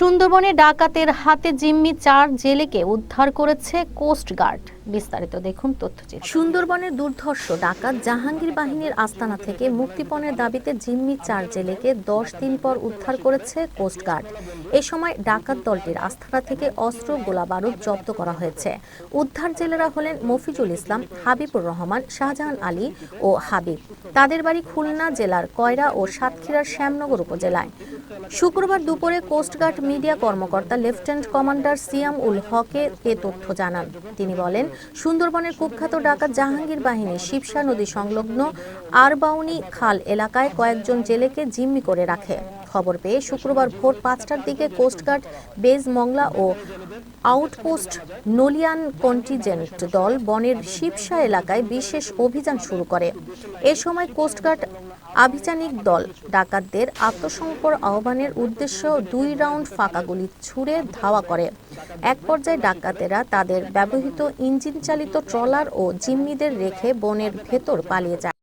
সুন্দরবনে ডাকাতের হাতে জিম্মি চার জেলেকে উদ্ধার করেছে কোস্ট গার্ড। বিস্তারিত দেখুন তথ্যচিত্র। সুন্দরবনের দুর্ধর্ষ ডাকাত জাহাঙ্গীর বাহিনীর আস্তানা থেকে মুক্তিপণের দাবিতে জিম্মি চার জেলেকে দশ দিন পর উদ্ধার করেছে কোস্ট গার্ড। এ সময় ডাকাত দলটির আস্তানা থেকে অস্ত্র, গোলা বারুদ জব্দ করা হয়েছে। উদ্ধার জেলেরা হলেন মফিজুল ইসলাম, হাবিবুর রহমান, শাহজাহান আলী ও হাবিব। তাদের বাড়ি খুলনা জেলার কয়রা ও সাতক্ষীরার শ্যামনগর উপজেলায়। শুক্রবার দুপুরে কোস্টগার্ড মিডিয়া কর্মকর্তা লেফটেন্যান্ট কমান্ডার সিয়াম উল হকে এ তথ্য জানান। তিনি বলেন, সুন্দরবনের কুখ্যাত ডাকাত জাহাঙ্গীর বাহিনী শিবসা নদী সংলগ্ন আরবাউনি খাল এলাকায় কয়েকজন জেলেকে জিম্মি করে রাখে। খবর পেয়ে শুক্রবার ভোর পাঁচটার দিকে কোস্টগার্ড বেজ মংলা ও আউটপোস্ট নলিয়ান কন্টিজেন্ট দল বনের শিবসা এলাকায় বিশেষ অভিযান শুরু করে। এ সময় কোস্টগার্ড আভিযানিক দল ডাকাতদের আত্মসমর্পণ আহ্বানের উদ্দেশ্য দুই রাউন্ড ফাঁকা গুলি ছুড়ে ধাওয়া করে। এক পর্যায়ে ডাকাতেরা তাদের ব্যবহৃত ইঞ্জিন চালিত ট্রলার ও জিম্মিদের রেখে বনের ভেতর পালিয়ে যায়।